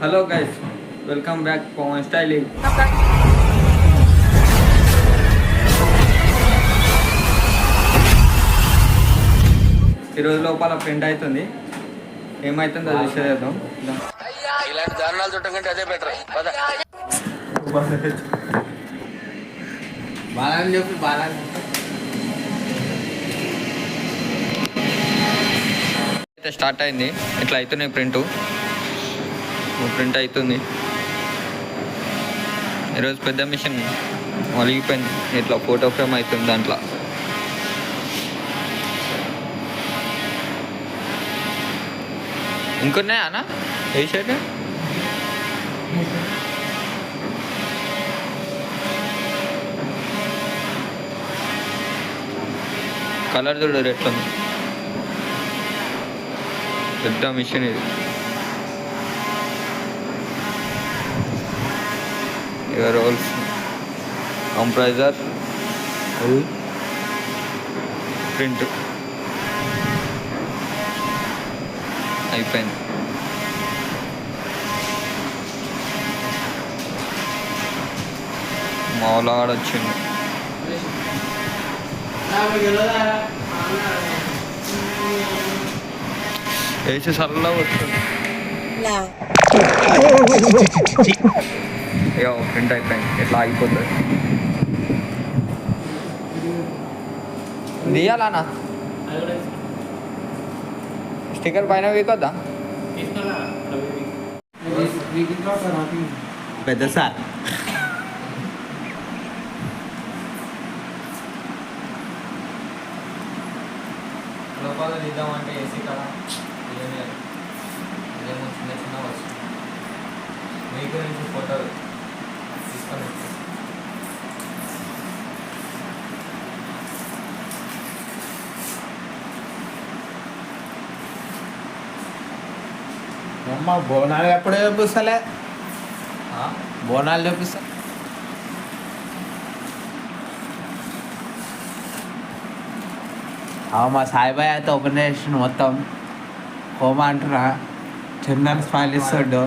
Hello guys welcome back Pawan styling ఈరోజు లోపల print అవుతుంది. ఏమవుతుందో చూసేద్దాం ఇలాంటి దారుణాలు చుట్టం కంటే అదే బెటర్ బాలని చెప్పి బాలని అయితే స్టార్ట్ అయింది. ఇట్లా అవుతున్నాయి ప్రింట్ ప్రింట్ అవుతుంది. ఈరోజు పెద్ద మిషన్ వలిగిపోయింది ఇట్లా ఫోటో ఫ్రేమ్ అవుతుంది దాంట్లో. ఇంకొన్నాయా అన్న? ఏ షర్ట్? కలర్ చూడరు ఎట్లుంది పెద్ద మిషన్ ఇది. ఇక రోల్స్ కంప్రైజర్ ప్రింట్. అయిపోయింది. మామూలుగా వచ్చింది వేసి సరళ వస్తుంది ఇక ప్రింట్ అయిపోయింది ఇట్లా అయిపోతుంది తీయాలనా స్టిక్కర్ పైన వీకొద్దా పెద్ద సార్ లోపల తీద్దామంటే ఏసీ కదా గురించి ఫోటో తీసుకొని. అమ్మ బోనాలు ఎప్పుడు చూపిస్తలే? బోనాలు చూపిస్తా. మా సాయిబాయ్ అయితే ఓపెన్ చేసిన మొత్తం. హోమ అంటున్నా. చందన్ స్మైల్ ఇస్తాడు.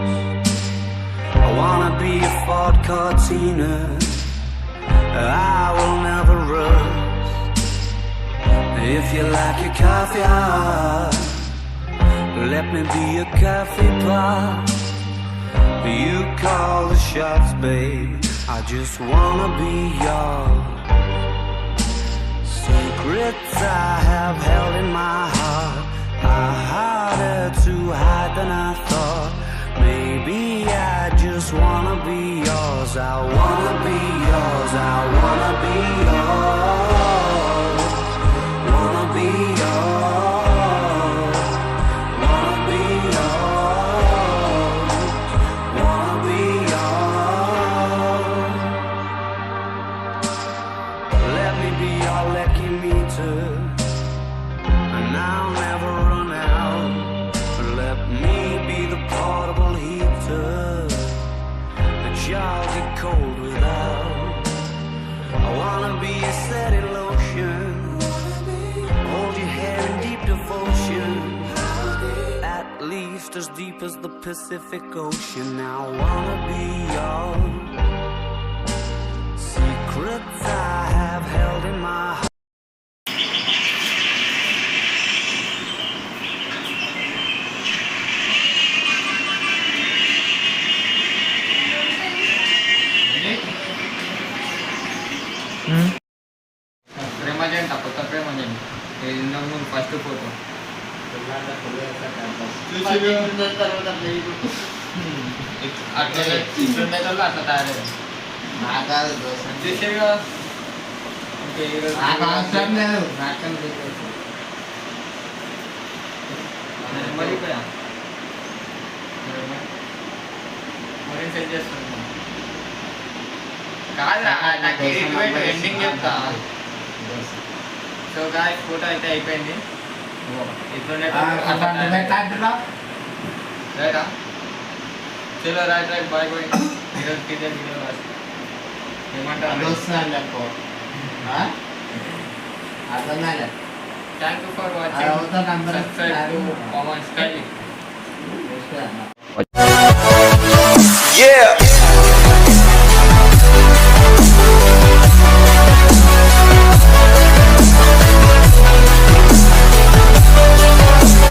Ford Cortina, I will never rust. If you like your coffee hot, let me be your coffee pot. You call the shots, babe. I just wanna be yours. Secrets I have held in my heart are harder to hide than I thought. Just wanna be yours. I wanna be yours. I wanna be yours. as deep as the Pacific Ocean. I wanna be. Secrets I have held in my heart. Hmm? Prema Jan, takut tak Prema Jan. Ini namun pasti foto. అట్లా ఇట్లుండే వాళ్ళు అట్లా తయారయ్యారు చూసారు కదా ఇంకా ఈరోజు నాకు అవసరం లేదు. సెట్ చేస్తున్నాను కాదురా నాకు ఎండింగ్ చెప్తా సో గాయ ఫోటో అయితే అయిపోయింది రైటా చలో రైట్ రైట్ బాయ్ బాయ్. ఈరోజు ఇదే వీడియో ఏమంటారు అర్థం కాలే thank you for watching subscribe to Pawan sky చేసుకో